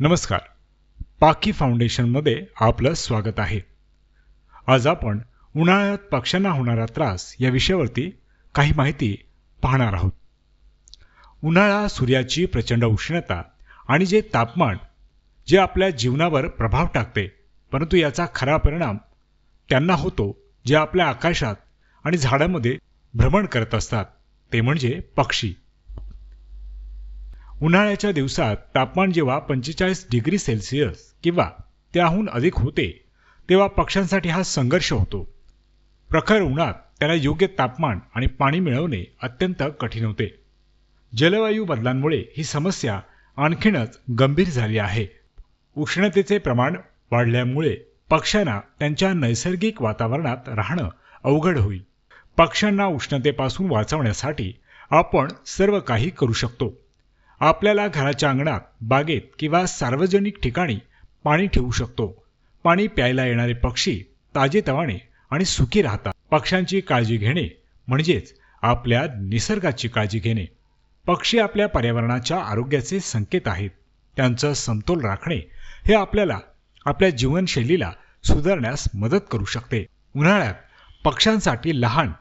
नमस्कार. पाकी फाउंडेशनमध्ये आपलं स्वागत आहे. आज आपण उन्हाळ्यात पक्ष्यांना होणारा त्रास या विषयावरती काही माहिती पाहणार आहोत. उन्हाळा सूर्याची प्रचंड उष्णता आणि जे तापमान जे आपल्या जीवनावर प्रभाव टाकते परंतु याचा खरा परिणाम त्यांना होतो जे आपल्या आकाशात आणि झाडामध्ये भ्रमण करत असतात ते म्हणजे पक्षी. उन्हाळ्याच्या दिवसात तापमान जेव्हा पंचेचाळीस डिग्री सेल्सिअस किंवा त्याहून अधिक होते तेव्हा पक्ष्यांसाठी हा संघर्ष होतो. प्रखर उन्हात त्याला योग्य तापमान आणि पाणी मिळवणे अत्यंत कठीण होते. जलवायू बदलांमुळे ही समस्या आणखीनच गंभीर झाली आहे. उष्णतेचे प्रमाण वाढल्यामुळे पक्ष्यांना त्यांच्या नैसर्गिक वातावरणात राहणं अवघड होईल. पक्ष्यांना उष्णतेपासून वाचवण्यासाठी आपण सर्व काही करू शकतो. आपल्याला घराच्या अंगणात बागेत किंवा सार्वजनिक ठिकाणी पाणी ठेवू शकतो. पाणी प्यायला येणारे पक्षी ताजेतवाने आणि सुखी राहतात. पक्ष्यांची काळजी घेणे म्हणजेच आपल्या निसर्गाची काळजी घेणे. पक्षी आपल्या पर्यावरणाच्या आरोग्याचे संकेत आहेत. त्यांचं समतोल राखणे हे आपल्याला आपल्या जीवनशैलीला सुधारण्यास मदत करू शकते. उन्हाळ्यात पक्ष्यांसाठी लहान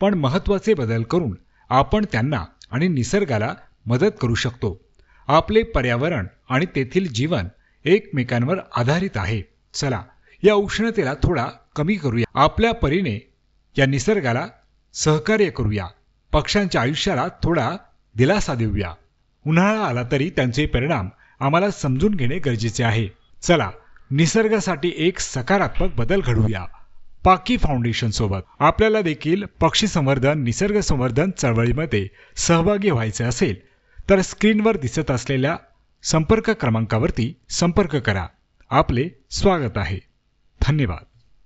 पण महत्त्वाचे बदल करून आपण त्यांना आणि निसर्गाला मदत करू शकतो. आपले पर्यावरण आणि तेथील जीवन एकमेकांवर आधारित आहे. चला या उष्णतेला थोडा कमी करूया. आपल्या परीने या निसर्गाला सहकार्य करूया. पक्ष्यांच्या आयुष्याला थोडा दिलासा देऊया. उन्हाळा आला तरी त्यांचे परिणाम आम्हाला समजून घेणे गरजेचे आहे. चला निसर्गासाठी एक सकारात्मक बदल घडवूया. पाकी फाउंडेशन सोबत. आपल्याला देखील पक्षी संवर्धन निसर्ग संवर्धन चळवळीमध्ये सहभागी व्हायचे असेल. तर स्क्रीनवर दिसत असलेल्या संपर्क क्रमांकावरती संपर्क करा. आपले स्वागत आहे. धन्यवाद.